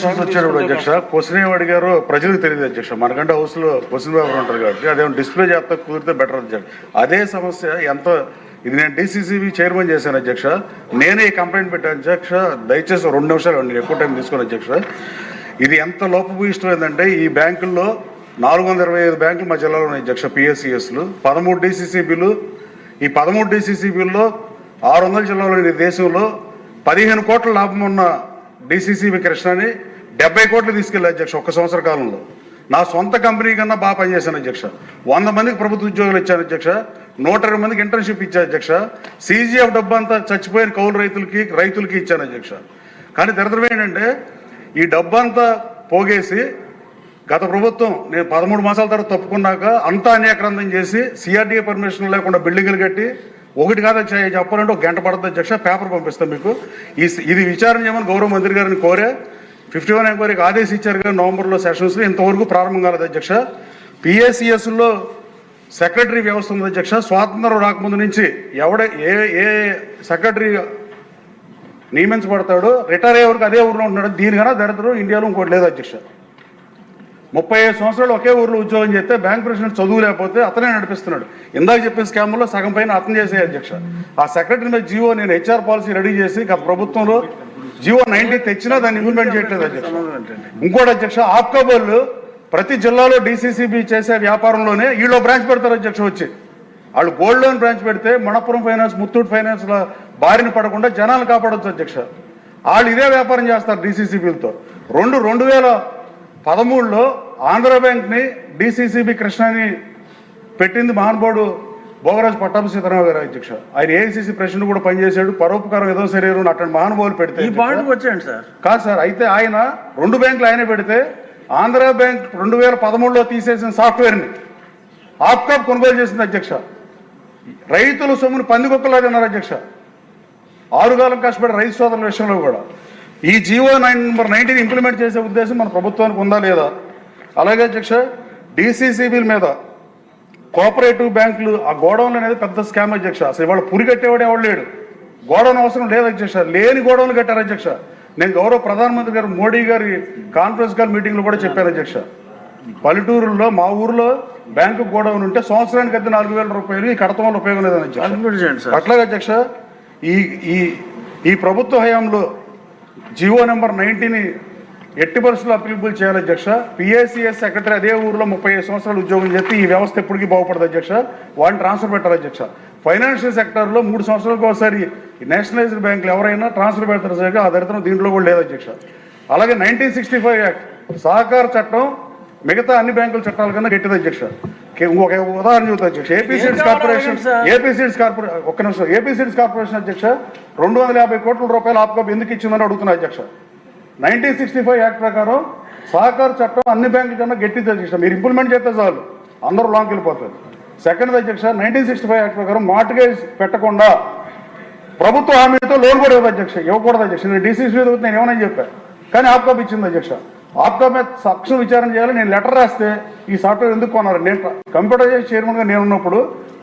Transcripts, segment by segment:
Questions అధ్యక్ష. Question ఏం అడిగారో ప్రజలకు తెలియదు అధ్యక్ష. మనకంటే హౌస్లో క్వశ్చన్ పేపర్ ఉంటారు కాబట్టి అదేమో డిస్ప్లే చేస్తా కుదిరితే బెటర్ అధ్యక్ష. అదే సమస్య ఎంత ఇది నేను డిసిసిబి చైర్మన్ చేశాను అధ్యక్ష. నేనే ఈ కంప్లైంట్ పెట్టాను అధ్యక్ష. దయచేసి రెండు నిమిషాలు నేను ఎక్కువ టైం తీసుకోను అధ్యక్ష. ఇది ఎంత లోపభూయిష్టమైందంటే ఈ బ్యాంకుల్లో నాలుగు వందల ఇరవై ఐదు బ్యాంకులు మా జిల్లాలో ఉన్నాయి అధ్యక్ష పిఎస్సిఎస్లు పదమూడు డిసిసిబిలు ఈ పదమూడు డిసిసిబిల్లో ఆరు వందల జిల్లాలోని దేశంలో. పదిహేను కోట్ల లాభం ఉన్న డిసిసిబి కృష్ణని డెబ్బై కోట్లు తీసుకెళ్ళి అధ్యక్ష ఒక సంవత్సర కాలంలో. నా సొంత కంపెనీ కన్నా బాగా పనిచేశాను అధ్యక్ష. వంద మందికి ప్రభుత్వ ఉద్యోగులు ఇచ్చాను అధ్యక్ష. నూట ఇరవై మందికి ఇంటర్న్షిప్ ఇచ్చాను అధ్యక్ష. సీజీఎఫ్ డబ్బు అంతా చచ్చిపోయిన కౌలు రైతులకి రైతులకి ఇచ్చాను అధ్యక్ష. కానీ దరిద్రం ఏంటంటే ఈ డబ్బు అంతా పోగేసి గత ప్రభుత్వం నేను పదమూడు మాసాల తర్వాత తప్పుకున్నాక అంతా అన్యాక్రాంతం చేసి సిఆర్డీఏ పర్మిషన్ లేకుండా బిల్డింగ్లు కట్టి ఒకటి కాదు చెప్పాలంటే ఒక గంట పడుతుంది అధ్యక్ష పేపర్ పంపిస్తాం మీకు. ఈ ఇది విచారణ చేయమని గౌరవ మంత్రి గారిని కోరే ఫిఫ్టీ వన్ ఎంక్వైరీకి ఆదేశించారు కదా నవంబర్లో సెషన్స్లో ఇంతవరకు ప్రారంభం కాలేదు అధ్యక్ష. పిఎస్సిఎస్లో సెక్రటరీ వ్యవస్థ ఉంది అధ్యక్ష స్వాతంత్రం రాకముందు నుంచి ఎవడ ఏ ఏ సెక్రటరీ నియమించబడతాడో రిటైర్ అయ్యే వరకు అదే ఊర్లో ఉంటున్నాడు. దీనికన్నా దరిద్రం ఇండియాలో ఇంకోటి లేదు అధ్యక్ష. ముప్పై ఐదు సంవత్సరాలు ఒకే ఊర్లో ఉద్యోగం చేస్తే బ్యాంక్ ప్రెసిడెంట్ చదువు లేకపోతే అతనే నడిపిస్తున్నాడు. ఇందాక చెప్పిన స్కామ్లో సగం పైన అతను చేసే అధ్యక్ష. ఆ సెక్రటరీ మీద జియో నేను హెచ్ఆర్ పాలసీ రెడీ చేసి గత ప్రభుత్వంలో జియో నైన్టీ తెచ్చినా దాన్ని ఇంప్లిమెంట్ చేయట్లేదు అధ్యక్ష. ఇంకోటి అధ్యక్ష ఆప్కాబోళ్ళు ప్రతి జిల్లాలో డిసిసిబి చేసే వ్యాపారంలోనే వీళ్ళు బ్రాంచ్ పెడతారు అధ్యక్ష వచ్చి. వాళ్ళు గోల్డ్ లోన్ బ్రాంచ్ పెడితే మణపురం ఫైనాన్స్ ముత్తూట్ ఫైనాన్స్ల బారిన పడకుండా జనాలు కాపాడొచ్చు అధ్యక్ష. వాళ్ళు ఇదే వ్యాపారం చేస్తారు డిసిసిబిలతో. రెండు రెండు వేల పదమూడులో ఆంధ్ర బ్యాంక్ని డిసిసిబి కృష్ణని పెట్టింది మహానుభావుడు భోగరాజు పట్టాభి సీతారామ గారు అధ్యక్ష. ఆయన ఏఐసిసి ప్రెసిడెంట్ కూడా పనిచేశాడు పరోపకారం ఏదో శరీరం అటువంటి మహానుభావులు పెడితే వచ్చేయండి సార్. కాదు సార్ అయితే ఆయన రెండు బ్యాంకులు ఆయన పెడితే ఆంధ్ర బ్యాంక్ రెండు వేల పదమూడులో తీసేసిన సాఫ్ట్వేర్ని ఆప్కాప్ కొనుగోలు చేసింది అధ్యక్ష. రైతుల సొమ్మును పందికొక్కలా తిన్నారు అధ్యక్ష. ఆరుగాలం కష్టపడి రైతు సోదరుల విషయంలో కూడా. ఈ GO nine number nineteen implement చేసే ఉద్దేశం మన ప్రభుత్వానికి ఉందా లేదా? అలాగే అధ్యక్ష డిసిసిబిల మీద కోఆపరేటివ్ బ్యాంకులు ఆ గోడౌన్లు అనేది పెద్ద స్కామ్ అధ్యక్ష. అసలు ఇవాళ పురి కట్టేవాడు ఎవడు లేడు. గోడౌన్ అవసరం లేదు అధ్యక్ష. లేని గోడౌన్లు కట్టారు అధ్యక్ష. నేను గౌరవ ప్రధానమంత్రి గారు మోడీ గారి కాన్ఫరెన్స్ కాల్ మీటింగ్లో కూడా చెప్పాను అధ్యక్ష. పల్లెటూరులో మా ఊర్లో బ్యాంకు గోడౌన్ ఉంటే సంవత్సరానికి అయితే నాలుగు వేల రూపాయలు ఈ కడతం వల్ల ఉపయోగం లేదని అధ్యక్ష. అట్లాగే అధ్యక్ష ఈ ఈ ఈ ప్రభుత్వ హయాంలో జివో నెంబర్ నైన్టీని ఎట్టి పరిస్థితుల్లో అప్లికబుల్ చేయాలి అధ్యక్ష. పిఎస్సిఎస్ సెక్రటరీ అదే ఊర్లో ముప్పై ఐదు సంవత్సరాలు ఉద్యోగం చేస్తే ఈ వ్యవస్థ ఎప్పటికీ బాగుపడదు అధ్యక్ష. వాళ్ళని ట్రాన్స్ఫర్ పెట్టాలి అధ్యక్ష. ఫైనాన్షియల్ సెక్టర్లో మూడు సంవత్సరాలకు ఒకసారి నేషనలైజ్డ్ బ్యాంకులు ఎవరైనా ట్రాన్స్ఫర్ పెడతారు సరిగ్గా ఆ దరిద్రం దీంట్లో కూడా లేదు అధ్యక్ష. అలాగే నైన్టీన్ సిక్స్టీ ఫైవ్ యాక్ట్ సహకార చట్టం మిగతా అన్ని బ్యాంకుల చట్టాల కన్నా గట్టిది అధ్యక్ష. కే- ఇంకొక ఉదాహరణ చెబుతా అధ్యక్ష. AP seeds corporation? AP seeds corporation ఒక్క నిమిషం. ఏపీ సీడ్స్ కార్పొరేషన్ అధ్యక్ష రెండు వందల యాభై కోట్ల రూపాయలు ఆప్కాప్ ఎందుకు ఇచ్చిందని అడుగుతున్నా అధ్యక్ష. నైన్టీన్ సిక్స్టీ ఫైవ్ యాక్ట్ ప్రకారం సహకార చట్టం అన్ని బ్యాంకుల కన్నా గట్టిది అధ్యక్ష. మీరు ఇంప్లిమెంట్ చేస్తే చాలు. అందరూ లాంగ్ వెళ్ళిపోతారు. సెకండ్ అధ్యక్ష నైన్టీన్ సిక్స్టీ ఫైవ్ యాక్ట్ ప్రకారం మార్టిగేజ్ పెట్టకుండా ప్రభుత్వ హామీతో లోన్ కూడా ఇవ్వదు అధ్యక్ష. ఇవ్వకూడదు అధ్యక్ష. నేను డీసీసీ మీద నేను ఏమని చెప్పాను కానీ ఆప్కాప్ ఇచ్చింది అధ్యక్ష. ఆప్కాప్ మీద విచారణ చేయాలి. నేను లెటర్ రాస్తే ఈ సాఫ్ట్వేర్ ఎందుకు కొన్నారు? నేను కంప్యూటర్ చైర్మన్గా నేను ఉన్నప్పుడు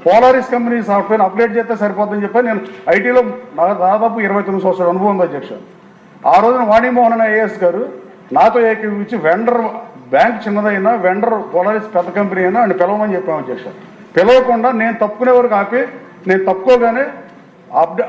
పోలారిస్ కంపెనీ సాఫ్ట్వేర్ అప్డేట్ చేస్తే సరిపోతుందని చెప్పి నేను ఐటీలో దాదాపు ఇరవై తొమ్మిది సంవత్సరాల అనుభవం ఉంది అధ్యక్ష. ఆ రోజున వాణిమోహన్ అనే ఐఏఎస్ గారు నాతో ఏకీవించి వెండర్ బ్యాంక్ చిన్నదైనా వెండర్ పోలారిస్ పెద్ద కంపెనీ అయినా అని పిలవమని చెప్పాము అధ్యక్ష. పిలవకుండా నేను తప్పుకునే వరకు ఆపి నేను తప్పుకోగానే అప్డే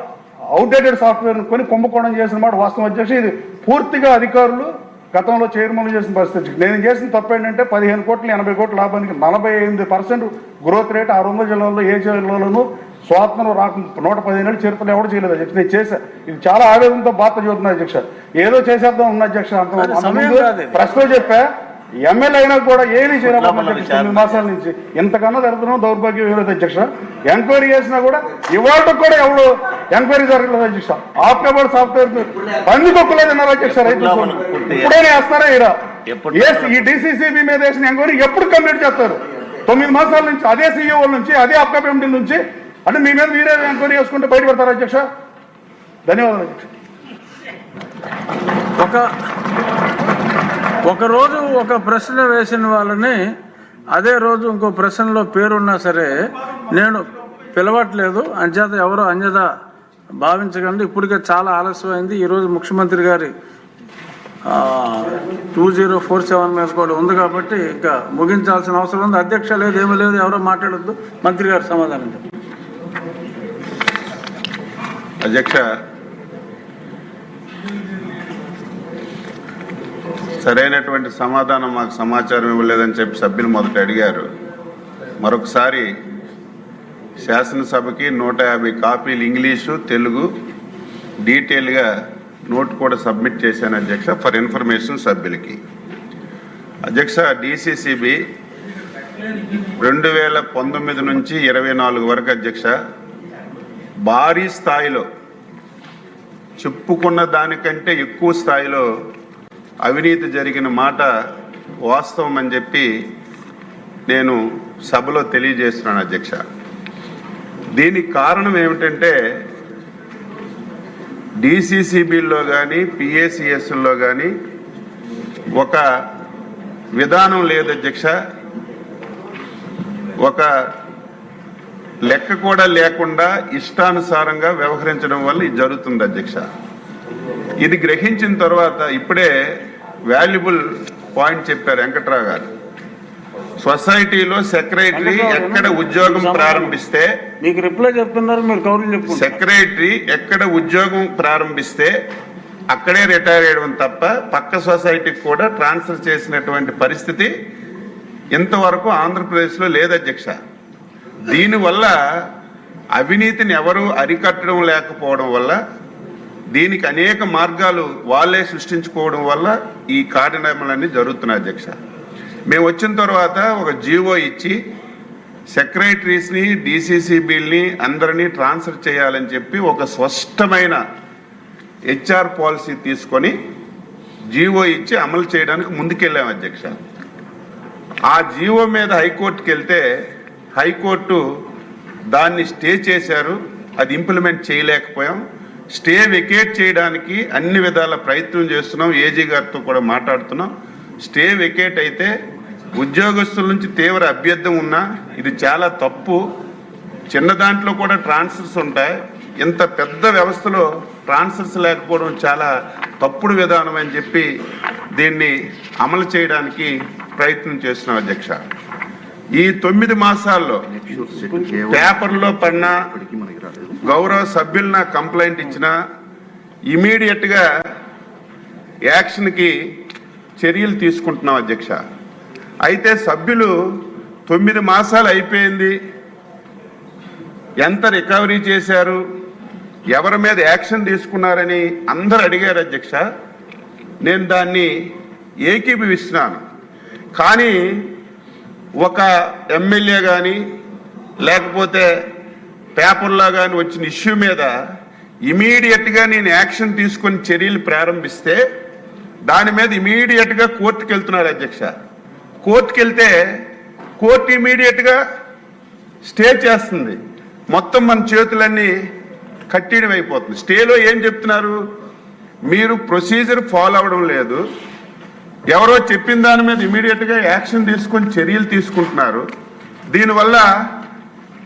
అవుట్డేటెడ్ సాఫ్ట్వేర్ కొని కుంభకోణం చేసిన మాట వాస్తవం అధ్యక్ష. ఇది పూర్తిగా అధికారులు గతంలో చైర్మన్లు చేసిన పరిస్థితి. నేను చేసిన తప్పు ఏంటంటే పదిహేను కోట్లు ఎనభై కోట్ల లాభానికి నలభై ఎనిమిది పర్సెంట్ గ్రోత్ రేట్ ఆరు వందల జిల్లాల్లో ఏ జిల్లాలోనూ స్వాతంత్రం రాక నూట పదిహేను చరిత్రలో ఎవరు చేయలేదు అధ్యక్ష. నేను చేశా ఇది చాలా ఆవేదనతో బాధ చదువుతున్నా అధ్యక్ష. ఏదో చేసేద్దాం ఉన్న అధ్యక్ష. అంత. ప్రశ్న చెప్పా. ఎమ్మెల్యే అయినా కూడా ఏమీ అధ్యక్ష తొమ్మిది మాసాల నుంచి. ఇంతకన్నా జరుగుతున్నాం దౌర్భాగ్యం ఏలేదు అధ్యక్ష ఎంక్వైరీ చేసినా కూడా ఇవాళ కూడా ఎవడు ఎంక్వైరీ జరగలేదు అధ్యక్ష ఆప్కబోర్డ్ సాఫ్ట్వేర్ పందికొక్కలేదు అన్నారు అధ్యక్ష రైతులు. ఇప్పుడైనా వేస్తారా ఇరా ఈ డిసిసిబి మీద వేసిన ఎంక్వైరీ ఎప్పుడు కంప్లీట్ చేస్తారు? తొమ్మిది మాసాల నుంచి అదే సీఈఓ నుంచి అదే అప్కప్ నుంచి. అంటే మీ మీద మీరే ఎంక్వైరీ చేసుకుంటే బయట పెడతారా అధ్యక్ష? ధన్యవాదాలు అధ్యక్ష. ఒక ఒకరోజు ఒక ప్రశ్న వేసిన వాళ్ళని అదే రోజు ఇంకో ప్రశ్నలో పేరున్నా సరే నేను పిలవట్లేదు. అంచేత ఎవరో అంజద భావించకండి. ఇప్పటికే చాలా ఆలస్యమైంది. ఈరోజు ముఖ్యమంత్రి గారి టూ జీరో ఫోర్ సెవెన్ మీద కూడా ఉంది కాబట్టి ఇంకా ముగించాల్సిన అవసరం ఉంది. అధ్యక్ష లేదు ఏమీ లేదు ఎవరో మాట్లాడొద్దు. మంత్రి గారు సమాధానం అధ్యక్ష సరైనటువంటి సమాధానం మాకు సమాచారం ఇవ్వలేదని చెప్పి సభ్యులు మొదట అడిగారు. మరొకసారి శాసనసభకి నూట యాభై కాపీలు ఇంగ్లీషు తెలుగు డీటెయిల్గా నోట్ కూడా సబ్మిట్ చేశాను అధ్యక్ష ఫర్ ఇన్ఫర్మేషన్ సభ్యులకి. అధ్యక్ష డిసిసిబి రెండు వేల పంతొమ్మిది నుంచి ఇరవై నాలుగు వరకు అధ్యక్ష భారీ స్థాయిలో చెప్పుకున్న దానికంటే ఎక్కువ స్థాయిలో అవినీతి జరిగిన మాట వాస్తవం అని చెప్పి నేను సభలో తెలియజేస్తున్నాను అధ్యక్ష. దీనికి కారణం ఏమిటంటే డిసిసిబిల్లో కానీ పిఏసిఎస్లో కానీ ఒక విధానం లేదు అధ్యక్ష. ఒక లెక్క కూడా లేకుండా ఇష్టానుసారంగా వ్యవహరించడం వల్ల ఇది జరుగుతుంది అధ్యక్ష. ఇది గ్రహించిన తర్వాత ఇప్పుడే వాల్యుబుల్ పాయింట్ చెప్పారు వెంకట్రావు గారు. సొసైటీలో సెక్రటరీ ఎక్కడ ఉద్యోగం ప్రారంభిస్తే మీకు రిప్లై చెప్తున్నారు మీరు కౌరులు చెప్పుకుంటారు సెక్రటరీ ఎక్కడ ఉద్యోగం ప్రారంభిస్తే అక్కడే రిటైర్ అయ్యడం తప్ప పక్క సొసైటీకి కూడా ట్రాన్స్ఫర్ చేసినటువంటి పరిస్థితి ఇంతవరకు ఆంధ్రప్రదేశ్లో లేదు అధ్యక్ష. దీనివల్ల అవినీతిని ఎవరు అరికట్టడం లేకపోవడం వల్ల దీనికి అనేక మార్గాలు వాళ్ళే సృష్టించుకోవడం వల్ల ఈ కార్యక్రమాలన్నీ జరుగుతున్నాయి అధ్యక్ష. మేము వచ్చిన తర్వాత ఒక జీవో ఇచ్చి సెక్రటరీస్ని డిసిసిబిల్ని అందరినీ ట్రాన్స్ఫర్ చేయాలని చెప్పి ఒక స్పష్టమైన హెచ్ఆర్ పాలసీ తీసుకొని జీవో ఇచ్చి అమలు చేయడానికి ముందుకెళ్ళాం అధ్యక్ష. ఆ జీవో మీద హైకోర్టుకి వెళ్తే హైకోర్టు దాన్ని స్టే చేశారు అది ఇంప్లిమెంట్ చేయలేకపోయాం. స్టే వెకేట్ చేయడానికి అన్ని విధాల ప్రయత్నం చేస్తున్నాం. ఏజీ గారితో కూడా మాట్లాడుతున్నాం. స్టే వెకేట్ అయితే ఉద్యోగస్తుల నుంచి తీవ్ర అభ్యర్థం ఉన్నా ఇది చాలా తప్పు. చిన్న దాంట్లో కూడా ట్రాన్స్ఫర్స్ ఉంటాయి. ఇంత పెద్ద వ్యవస్థలో ట్రాన్స్ఫర్స్ లేకపోవడం చాలా తప్పుడు విధానం అని చెప్పి దీన్ని అమలు చేయడానికి ప్రయత్నం చేస్తున్నాం అధ్యక్ష. ఈ తొమ్మిది మాసాల్లో పేపర్లో పడిన గౌరవ సభ్యులు నాకు కంప్లైంట్ ఇచ్చిన ఇమీడియట్గా యాక్షన్కి చర్యలు తీసుకుంటున్నాం అధ్యక్ష. అయితే సభ్యులు తొమ్మిది మాసాలు అయిపోయింది. ఎంత రికవరీ చేశారు? ఎవరి మీద యాక్షన్ తీసుకున్నారని అందరు అడిగారు అధ్యక్ష. నేను దాన్ని ఏకీభవిస్తున్నాను. కానీ ఒక ఎమ్మెల్యే కానీ లేకపోతే పేపర్లో కానీ వచ్చిన ఇష్యూ మీద ఇమీడియట్గా నేను యాక్షన్ తీసుకొని చర్యలు ప్రారంభిస్తే దాని మీద ఇమీడియట్గా కోర్టుకు వెళ్తున్నారు అధ్యక్ష. కోర్టుకు వెళ్తే కోర్టు ఇమీడియట్గా స్టే చేస్తుంది. మొత్తం మన చేతులన్నీ కట్టేయడం అయిపోతుంది. స్టేలో ఏం చెప్తున్నారు? మీరు ప్రొసీజర్ ఫాలో అవ్వడం లేదు. ఎవరో చెప్పిన దాని మీద ఇమీడియట్గా యాక్షన్ తీసుకొని చర్యలు తీసుకుంటున్నారు. దీనివల్ల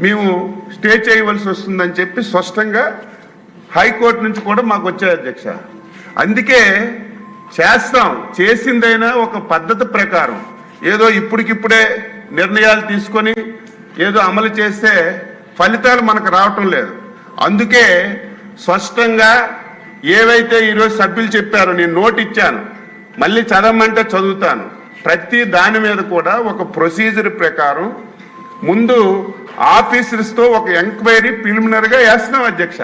మేము స్టే చేయవలసి వస్తుందని చెప్పి స్పష్టంగా హైకోర్టు నుంచి కూడా మాకు వచ్చాయి అధ్యక్ష. అందుకే చేస్తాం. చేసిందైనా ఒక పద్ధతి ప్రకారం. ఏదో ఇప్పటికిప్పుడే నిర్ణయాలు తీసుకొని ఏదో అమలు చేస్తే ఫలితాలు మనకు రావటం లేదు. అందుకే స్పష్టంగా ఏవైతే ఈరోజు సభ్యులు చెప్పారో నేను నోట్ ఇచ్చాను. మళ్ళీ చదవమంటే చదువుతాను. ప్రతి దాని మీద కూడా ఒక ప్రొసీజర్ ప్రకారం ముందు ఆఫీసర్స్తో ఒక ఎంక్వైరీ ప్రిలిమినరీగా వేస్తున్నాం అధ్యక్ష.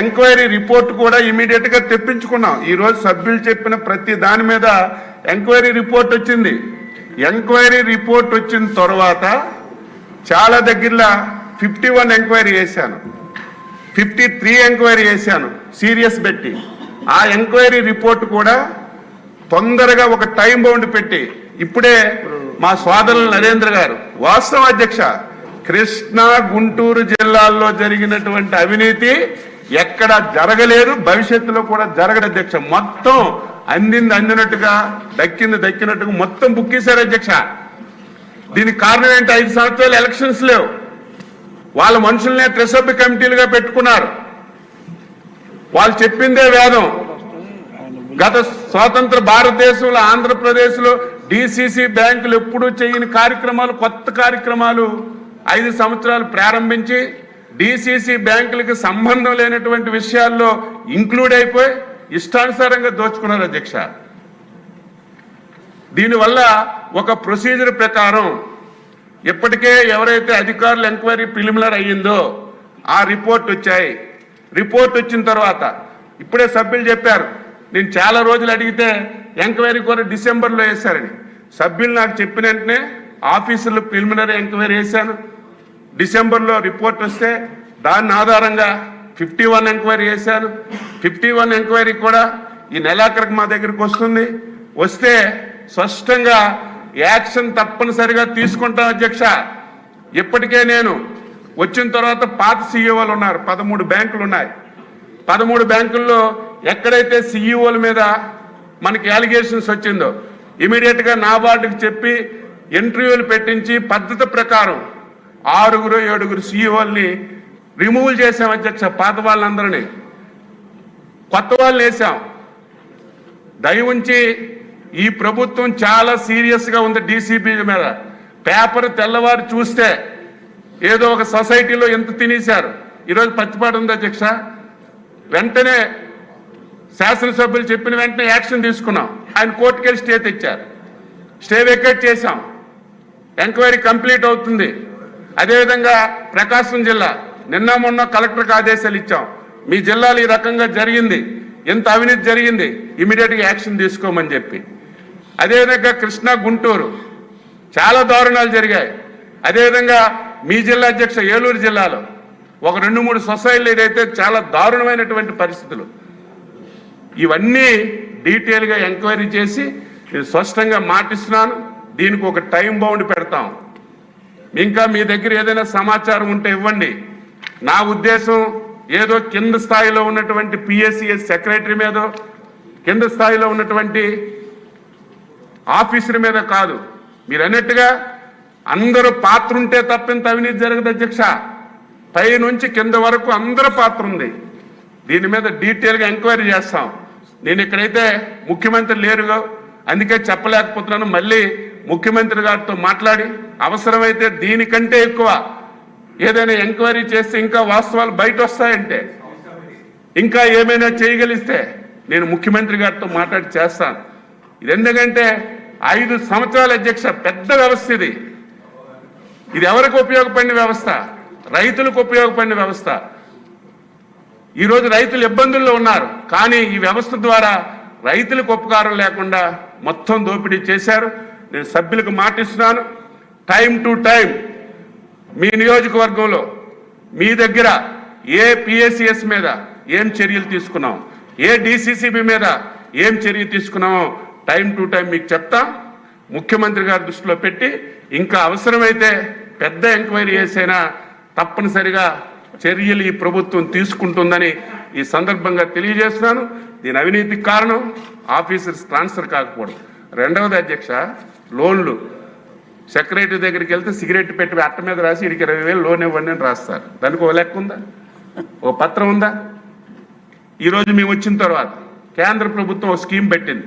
ఎంక్వైరీ రిపోర్ట్ కూడా ఇమీడియట్గా తెప్పించుకున్నాం. ఈరోజు సభ్యులు చెప్పిన ప్రతి దాని మీద ఎంక్వైరీ రిపోర్ట్ వచ్చింది. ఎంక్వైరీ రిపోర్ట్ వచ్చిన తర్వాత చాలా దగ్గరలో ఫిఫ్టీ వన్ ఎంక్వైరీ చేశాను. ఫిఫ్టీ త్రీ ఎంక్వైరీ చేశాను సీరియస్ పెట్టి. ఆ ఎంక్వైరీ రిపోర్ట్ కూడా తొందరగా ఒక టైం బౌండ్ పెట్టి. ఇప్పుడే మా సోదరులు నరేంద్ర గారు వాస్తవ అధ్యక్ష కృష్ణా గుంటూరు జిల్లాల్లో జరిగినటువంటి అవినీతి ఎక్కడ జరగలేదు. భవిష్యత్తులో కూడా జరగదు అధ్యక్ష. మొత్తం అందింది అందినట్టుగా దక్కింది దక్కినట్టుగా మొత్తం బుక్కేశారు అధ్యక్ష. దీనికి కారణం ఏంటి? ఐదు సంవత్సరాలు ఎలక్షన్స్ లేవు. వాళ్ళ మనుషుల్నే ట్రెసబ్బి కమిటీలుగా పెట్టుకున్నారు. వాళ్ళు చెప్పిందే వేదం. గత స్వాతంత్ర భారతదేశంలో ఆంధ్రప్రదేశ్లో డిసిసి బ్యాంకులు ఎప్పుడూ చేయని కార్యక్రమాలు కొత్త కార్యక్రమాలు. ఐదు సంవత్సరాలు ప్రారంభించి డిసిసి బ్యాంకులకు సంబంధం లేనటువంటి విషయాల్లో ఇంక్లూడ్ అయిపోయి ఇష్టానుసారంగా దోచుకున్నారు అధ్యక్ష. దీనివల్ల ఒక ప్రొసీజర్ ప్రకారం ఇప్పటికే ఎవరైతే అధికారులు ఎంక్వైరీ ప్రిలిమినర్ అయ్యిందో ఆ రిపోర్ట్ వచ్చాయి. రిపోర్ట్ వచ్చిన తర్వాత ఇప్పుడే సభ్యులు చెప్పారు నేను చాలా రోజులు అడిగితే ఎంక్వైరీ కూడా డిసెంబర్లో వేశారని. సభ్యులు నాకు చెప్పిన వెంటనే ఆఫీసులు ప్రిలిమినరీ ఎంక్వైరీ చేశాను. డిసెంబర్లో రిపోర్ట్ వస్తే దాని ఆధారంగా ఫిఫ్టీ వన్ ఎంక్వైరీ చేశాను. ఫిఫ్టీ వన్ ఎంక్వైరీ కూడా ఈ నెలాఖరికి మా దగ్గరికి వస్తుంది. వస్తే స్పష్టంగా యాక్షన్ తప్పనిసరిగా తీసుకుంటాం అధ్యక్ష. ఇప్పటికే నేను వచ్చిన తర్వాత పాత సీఈఓలు ఉన్నారు. పదమూడు బ్యాంకులు ఉన్నాయి. పదమూడు బ్యాంకుల్లో ఎక్కడైతే సీఈఓల మీద మనకి అలిగేషన్స్ వచ్చిందో ఇమీడియట్గా నాబార్డుకి చెప్పి ఇంటర్వ్యూలు పెట్టించి పద్ధతి ప్రకారం ఆరుగురు ఏడుగురు సీఈఓల్ని రిమూవ్ చేసాం అధ్యక్ష పాత వాళ్ళందరినీ. కొత్త వాళ్ళని వేసాం దయ ఉంచి ఈ ప్రభుత్వం చాలా సీరియస్గా ఉంది డీసీపీ మీద. పేపర్ తెల్లవారు చూస్తే ఏదో ఒక సొసైటీలో ఎంత తినేశారు. ఈరోజు పచ్చిపాటు ఉంది అధ్యక్ష. వెంటనే శాసనసభ్యులు చెప్పిన వెంటనే యాక్షన్ తీసుకున్నాం. ఆయన కోర్టుకెళ్ళి స్టే తెచ్చారు. స్టే వెకేట్ చేశాం. ఎంక్వైరీ కంప్లీట్ అవుతుంది. అదేవిధంగా ప్రకాశం జిల్లా నిన్న మొన్న కలెక్టర్కి ఆదేశాలు ఇచ్చాం. మీ జిల్లాలో ఈ రకంగా జరిగింది. ఎంత అవినీతి జరిగింది. ఇమీడియట్గా యాక్షన్ తీసుకోమని చెప్పి. అదేవిధంగా కృష్ణా గుంటూరు చాలా దారుణాలు జరిగాయి. అదేవిధంగా మీ జిల్లా అధ్యక్ష ఏలూరు జిల్లాలో ఒక రెండు మూడు సొసైటీలు ఏదైతే చాలా దారుణమైనటువంటి పరిస్థితులు ఇవన్నీ డీటెయిల్గా ఎంక్వైరీ చేసి నేను స్పష్టంగా మాటిస్తున్నాను. దీనికి ఒక టైం బౌండ్ పెడతాం. ఇంకా మీ దగ్గర ఏదైనా సమాచారం ఉంటే ఇవ్వండి. నా ఉద్దేశం ఏదో కింద స్థాయిలో ఉన్నటువంటి పిఎస్సిఎస్ సెక్రటరీ మీదో కింద స్థాయిలో ఉన్నటువంటి ఆఫీసర్ మీద కాదు. మీరు అన్నట్టుగా అందరూ పాత్ర ఉంటే తప్పింత అవినీతి జరగదు అధ్యక్ష. పై నుంచి కింద వరకు అందరూ పాత్ర ఉంది. దీని మీద డీటెయిల్గా ఎంక్వైరీ చేస్తాం. నేను ఇక్కడైతే ముఖ్యమంత్రి లేరుగా అందుకే చెప్పలేకపోతున్నాను. మళ్ళీ ముఖ్యమంత్రి గారితో మాట్లాడి అవసరమైతే దీనికంటే ఎక్కువ ఏదైనా ఎంక్వైరీ చేస్తే ఇంకా వాస్తవాలు బయట వస్తాయంటే ఇంకా ఏమైనా చేయగలిస్తే నేను ముఖ్యమంత్రి గారితో మాట్లాడి చేస్తాను. ఇది ఎందుకంటే ఐదు సంవత్సరాల అధ్యక్ష పెద్ద వ్యవస్థ ఇది. ఇది ఎవరికి ఉపయోగపడిన వ్యవస్థ? రైతులకు ఉపయోగపడిన వ్యవస్థ. ఈరోజు రైతులు ఇబ్బందుల్లో ఉన్నారు. కానీ ఈ వ్యవస్థ ద్వారా రైతులకు ఉపకారం లేకుండా మొత్తం దోపిడీ చేశారు. నేను సభ్యులకు మాటిస్తున్నాను. టైం టు టైం మీ నియోజకవర్గంలో మీ దగ్గర ఏ పిఎస్సిఎస్ మీద ఏం చర్యలు తీసుకున్నాం? ఏ డిసిసిబి మీద ఏం చర్య తీసుకున్నామో టైం టు టైం మీకు చెప్తాం. ముఖ్యమంత్రి గారి దృష్టిలో పెట్టి ఇంకా అవసరమైతే పెద్ద ఎంక్వైరీ చేసైనా తప్పనిసరిగా చర్యలు ఈ ప్రభుత్వం తీసుకుంటుందని ఈ సందర్భంగా తెలియజేస్తున్నాను. దీని అవినీతికి కారణం ఆఫీసర్స్ ట్రాన్స్ఫర్ కాకపోవడం. రెండవది అధ్యక్ష లోన్లు. సెక్రటరీ దగ్గరికి వెళ్తే సిగరెట్ పెట్టి అట్ట మీద రాసి ఇడికి ఇరవై వేలు లోన్ ఇవ్వండి అని రాస్తారు. దానికి ఓ లెక్క ఉందా? ఓ పత్రం ఉందా? ఈరోజు మేము వచ్చిన తర్వాత కేంద్ర ప్రభుత్వం ఒక స్కీమ్ పెట్టింది.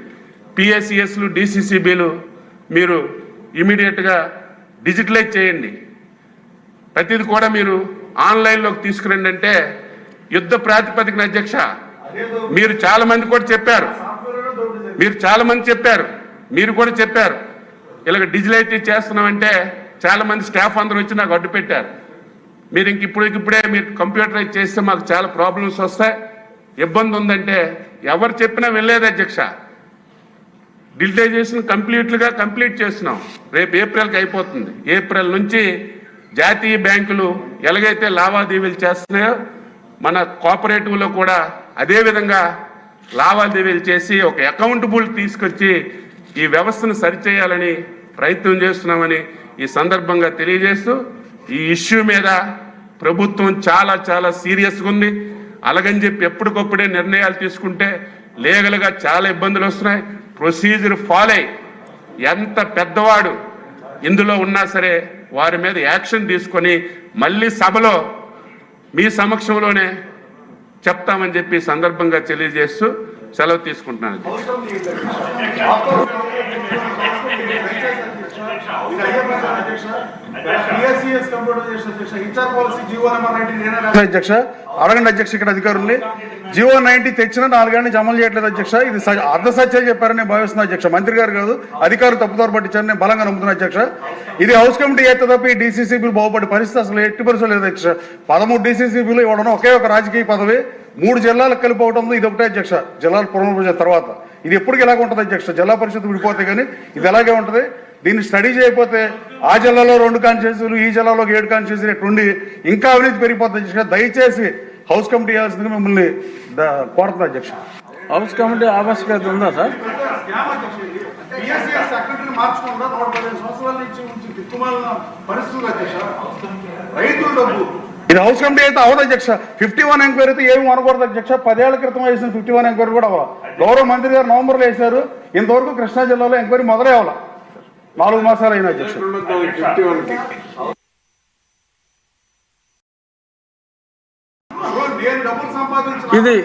పిఎస్సిఎస్లు డిసిసిబిలు మీరు ఇమీడియట్గా డిజిటలైజ్ చేయండి. ప్రతిది కూడా మీరు ఆన్లైన్లోకి తీసుకురండి అంటే యుద్ధ ప్రాతిపదికన అధ్యక్ష మీరు చాలామంది కూడా చెప్పారు. మీరు చాలామంది చెప్పారు. మీరు కూడా చెప్పారు. ఇలాగ డిజిటలైజ్ చేస్తున్నామంటే చాలా మంది స్టాఫ్ అందరూ వచ్చి నాకు అడ్డు పెట్టారు. మీరు ఇంక ఇప్పుడే మీరు కంప్యూటరైజ్ చేస్తే మాకు చాలా ప్రాబ్లమ్స్ వస్తాయి. ఇబ్బంది ఉందంటే ఎవరు చెప్పినా వెళ్ళలేదు అధ్యక్ష. డిజిటైజేషన్ కంప్లీట్లుగా కంప్లీట్ చేస్తున్నాం. రేపు ఏప్రిల్కి అయిపోతుంది. ఏప్రిల్ నుంచి జాతీయ బ్యాంకులు ఎలాగైతే లావాదేవీలు చేస్తున్నాయో మన కోఆపరేటివ్లో కూడా అదేవిధంగా లావాదేవీలు చేసి ఒక అకౌంటబుల్ తీసుకొచ్చి ఈ వ్యవస్థను సరిచేయాలని ప్రయత్నం చేస్తున్నామని ఈ సందర్భంగా తెలియజేస్తూ ఈ ఇష్యూ మీద ప్రభుత్వం చాలా చాలా సీరియస్గా ఉంది. అలాగని చెప్పి ఎప్పటికప్పుడే నిర్ణయాలు తీసుకుంటే లీగల్గా చాలా ఇబ్బందులు వస్తున్నాయి. ప్రొసీజర్ ఫాలో అయ్యి ఎంత పెద్దవాడు ఇందులో ఉన్నా సరే వారి మీద యాక్షన్ తీసుకొని మళ్ళీ సభలో మీ సమక్షంలోనే చెప్తామని చెప్పి సందర్భంగా తెలియజేస్తూ సెలవు తీసుకుంటున్నాను. అధ్యక్ష అడగండి అధ్యక్ష ఇక్కడ అధికారుల్ని. జియో నైన్టీ తెచ్చిన నాలుగేళ్ళ నుంచి అమలు చేయట్లేదు అధ్యక్ష. ఇది స- అర్ధ సత్యం చెప్పారని నేను భావిస్తున్నా అధ్యక్ష. మంత్రి గారు కాదు అధికారులు తప్పుదారు పట్టించారని నేను బలంగా నమ్ముతున్నా అధ్యక్ష. ఇది హౌస్ కమిటీ అయితే తప్ప ఈ డీసీసీబీలు బాగుపడే పరిస్థితి అసలు ఎట్టి పరిస్థితి లేదు అధ్యక్ష. పదమూడు డీసీసీబీలు ఇవ్వడం ఒకే ఒక రాజకీయ పదవి. మూడు జిల్లాలకు కలిపి ఇది ఒకటే అధ్యక్ష. జిల్లాల పునర్విభజన తర్వాత. ఇది ఎప్పటికి ఎలాగ ఉంటుంది అధ్యక్ష? జిల్లా పరిషత్ విడిపోతే కానీ ఇది ఎలాగే ఉంటుంది. దీన్ని స్టడీ చేయకపోతే ఆ జిల్లాలో రెండు కాన్స్టిట్యూన్సీలు ఈ జిల్లాలో ఏడు కాన్స్టిట్యూన్సీలు ఇట్లుండి ఇంకా అవినీతి పెరిగిపోతుంది అధ్యక్ష. దయచేసి హౌస్ కమిటీ చేయాల్సిందిగా మిమ్మల్ని ద- కోరుతున్నా అధ్యక్ష. హౌస్ కమిటీ ఆవశ్యకత ఉందా సార్? రైతుల డబ్బు. ఇది హౌస్ కమిటీ అయితే అవదు అధ్యక్ష. ఫిఫ్టీ వన్ ఎంక్వైరీ అయితే ఏమి అనకూడదు అధ్యక్ష. పదేళ్ళ క్రితం వేసిన ఫిఫ్టీ వన్ ఎంక్వైరీ కూడా అవ్వాలి. గౌరవ మంత్రి గారు నవంబర్లో వేశారు. ఇంతవరకు కృష్ణా జిల్లాలో ఎంక్వైరీ మొదలే అవ్వాలి. నాలుగు మాసాలు అయిన అధ్యక్ష. ఇది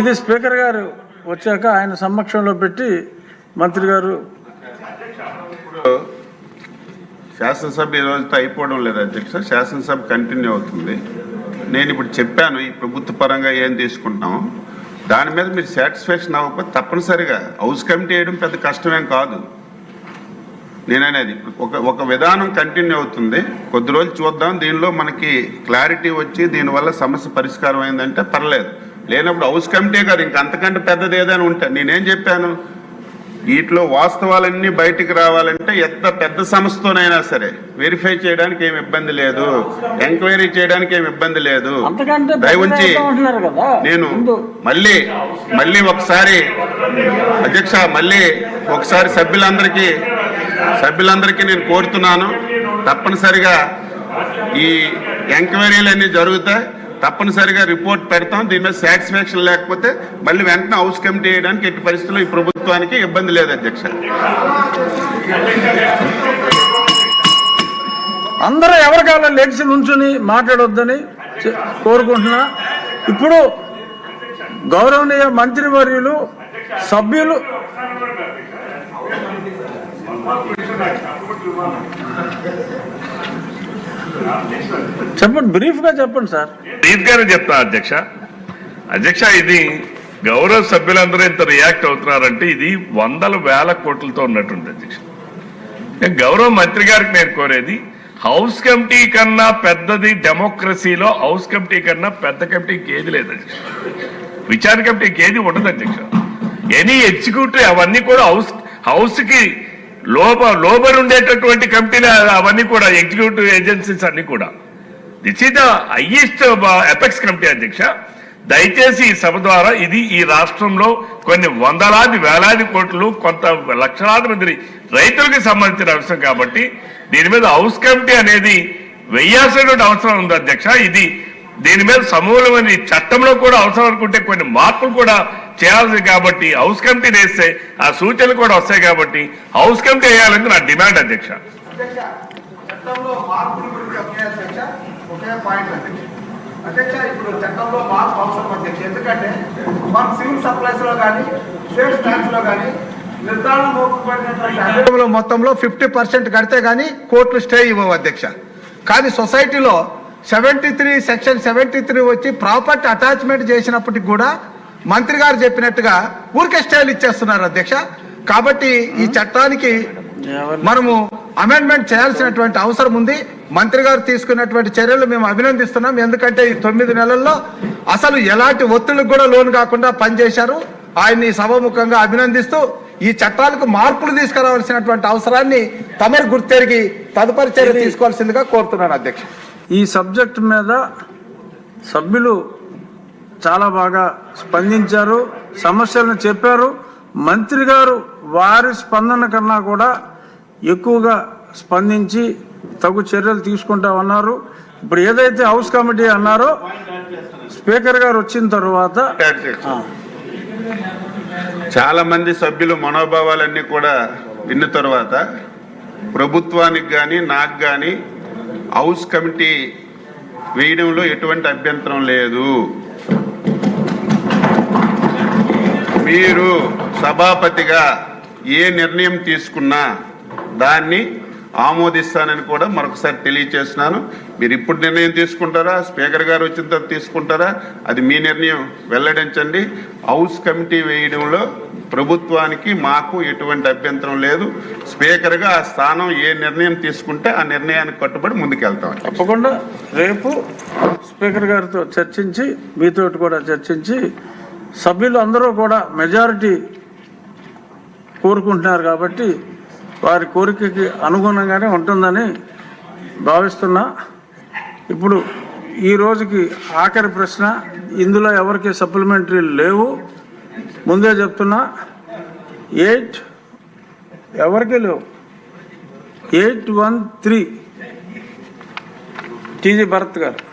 ఇది స్పీకర్ గారు వచ్చాక ఆయన సమక్షంలో పెట్టి మంత్రి గారు శాసనసభ ఈ రోజుతో అయిపోవడం లేదు అధ్యక్ష. శాసనసభ కంటిన్యూ అవుతుంది. నేను ఇప్పుడు చెప్పాను ఈ ప్రభుత్వ పరంగా ఏం తీసుకుంటాం దాని మీద మీరు సాటిస్ఫాక్షన్ అవ్వకపోతే తప్పనిసరిగా హౌస్ కమిటీ వేయడం పెద్ద కష్టమేం కాదు. నేననేది ఒక ఒక విధానం కంటిన్యూ అవుతుంది. కొద్ది రోజులు చూద్దాం. దీనిలో మనకి క్లారిటీ వచ్చి దీనివల్ల సమస్య పరిష్కారం అయిందంటే పర్లేదు. లేనప్పుడు హౌస్ కమిటీ కాదు ఇంకంతకంటే పెద్దది ఏదైనా ఉంటే నేనేం చెప్పాను? వీటిలో వాస్తవాలన్నీ బయటికి రావాలంటే ఎంత పెద్ద సంస్థతోనైనా సరే వెరిఫై చేయడానికి ఏమి ఇబ్బంది లేదు ఎంక్వైరీ చేయడానికి ఏమి ఇబ్బంది లేదు. అంతకంటే దయ ఉంచి పెద్దగా ఉంటున్నారు కదా. నేను మళ్ళీ మళ్ళీ ఒకసారి అధ్యక్ష మళ్ళీ ఒకసారి సభ్యులందరికీ సభ్యులందరికీ నేను కోరుతున్నాను. తప్పనిసరిగా ఈ ఎంక్వైరీలు అన్నీ జరుగుతాయి. తప్పనిసరిగా రిపోర్ట్ పెడతాం. దీని మీద సాటిస్ఫాక్షన్ లేకపోతే మళ్ళీ వెంటనే హౌస్ కమిటీ వేయడానికి ఎట్టి పరిస్థితుల్లో ఈ ప్రభుత్వానికి ఇబ్బంది లేదు అధ్యక్ష. అందరూ ఎవరికాల లెగ్స్ నుంచుని మాట్లాడొద్దని కోరుకుంటున్నా. ఇప్పుడు గౌరవనీయ మంత్రివర్యులు సభ్యులు చెప్పండి బ్రీఫ్గా చెప్పండి సార్. బ్రీఫ్గానే చెప్తా అధ్యక్ష. అధ్యక్ష ఇది గౌరవ సభ్యులందరూ ఇంత రియాక్ట్ అవుతున్నారంటే ఇది వందల వేల కోట్లతో ఉన్నటువంటి అధ్యక్ష. నేను గౌరవ మంత్రి గారికి నేను కోరేది హౌస్ కమిటీ కన్నా పెద్దది డెమోక్రసీలో హౌస్ కమిటీ కన్నా పెద్ద కమిటీకి ఏది లేదు అధ్యక్ష. విచారణ కమిటీకి ఏది ఉండదు అధ్యక్ష. ఎనీ ఎగ్జిక్యూటివ్ అవన్నీ కూడా హౌస్ హౌస్కి లోప లోబడి ఉండేటటువంటి కమిటీలు అవన్నీ కూడా ఎగ్జిక్యూటివ్ ఏజెన్సీస్ అన్ని కూడా. This is the highest apex committee అధ్యక్ష. దయచేసి ఈ సభ ద్వారా ఇది ఈ రాష్ట్రంలో కొన్ని వందలాది వేలాది కోట్లు కొంత లక్షలాది మంది రైతులకు సంబంధించిన అంశం కాబట్టి దీని మీద హౌస్ కమిటీ అనేది వెయ్యాల్సినటువంటి అవసరం ఉంది అధ్యక్ష. ఇది దీని మీద సమూలమైన ఈ చట్టంలో కూడా అవసరం అనుకుంటే కొన్ని మార్పులు కూడా చేయాల్సింది కాబట్టి హౌస్ కమిటీ వేస్తే ఆ సూచనలు కూడా వస్తాయి కాబట్టి హౌస్ కమిటీ వేయాలని నా డిమాండ్ అధ్యక్ష. అధ్యక్ష చట్టంలో మార్పుల గురించి ఒకే అధ్యక్ష ఒకే పాయింట్ అధ్యక్ష. అధ్యక్ష ఇప్పుడు చట్టంలో మార్పు అవసరం అధ్యక్ష. ఎందుకంటే మన సివిల్ సప్లైస్లో కానీ సేల్స్ ట్యాక్స్లో కానీ నిర్ధారణ మోపబడినటువంటి మొత్తంలో ఫిఫ్టీ పర్సెంట్ కడితే కానీ కోర్టులు స్టే ఇవ్వవు అధ్యక్ష. కానీ సొసైటీలో seventy three section seventy three వచ్చి ప్రాపర్టీ అటాచ్మెంట్ చేసినప్పటికి కూడా మంత్రి గారు చెప్పినట్టుగా ఊరికే స్టేలు ఇచ్చేస్తున్నారు అధ్యక్ష. కాబట్టి ఈ చట్టానికి మనము అమెండ్మెంట్ చేయాల్సినటువంటి అవసరం ఉంది. మంత్రి గారు తీసుకున్నటువంటి చర్యలు మేము అభినందిస్తున్నాం. ఎందుకంటే ఈ తొమ్మిది నెలల్లో అసలు ఎలాంటి ఒత్తిడికి కూడా లోను కాకుండా పనిచేశారు. ఆయన్ని సభముఖంగా అభినందిస్తూ ఈ చట్టాలకు మార్పులు తీసుకురావాల్సినటువంటి అవసరాన్ని తమరు గుర్తెరిగి తదుపరి చర్య తీసుకోవాల్సిందిగా కోరుతున్నాను అధ్యక్ష. ఈ సబ్జెక్ట్ మీద సభ్యులు చాలా బాగా స్పందించారు సమస్యలను చెప్పారు. మంత్రి గారు వారి స్పందన కన్నా కూడా ఎక్కువగా స్పందించి తగు చర్యలు తీసుకుంటా ఉన్నారు. ఇప్పుడు ఏదైతే హౌస్ కమిటీ అన్నారో స్పీకర్ గారు వచ్చిన తర్వాత చాలా మంది సభ్యులు మనోభావాలన్నీ కూడా విన్న తర్వాత ప్రభుత్వానికి కానీ నాకు కానీ హౌస్ కమిటీ వేయడంలో ఎటువంటి అభ్యంతరం లేదు. మీరు సభాపతిగా ఏ నిర్ణయం తీసుకున్నా దాన్ని ఆమోదిస్తానని కూడా మరొకసారి తెలియచేస్తున్నాను. మీరు ఇప్పుడు నిర్ణయం తీసుకుంటారా? స్పీకర్ గారు వచ్చిన తర్వాత తీసుకుంటారా? అది మీ నిర్ణయం. వెల్లడించండి. హౌస్ కమిటీ వేయడంలో ప్రభుత్వానికి మాకు ఎటువంటి అభ్యంతరం లేదు. స్పీకర్గా ఆ స్థానం ఏ నిర్ణయం తీసుకుంటే ఆ నిర్ణయానికి కట్టుబడి ముందుకెళ్తాం. తప్పకుండా రేపు స్పీకర్ గారితో చర్చించి మీతో కూడా చర్చించి సభ్యులు అందరూ కూడా మెజారిటీ కోరుకుంటున్నారు కాబట్టి వారి కోరికకి అనుగుణంగానే ఉంటుందని భావిస్తున్నా. ఇప్పుడు ఈ రోజుకి ఆఖరి ప్రశ్న ఇందులో ఎవరికి సప్లిమెంటరీ లేవు? ముందే చెప్తున్నా ఎయిట్ ఎవరికి లేవు? Eight one three TG Bharath గారు.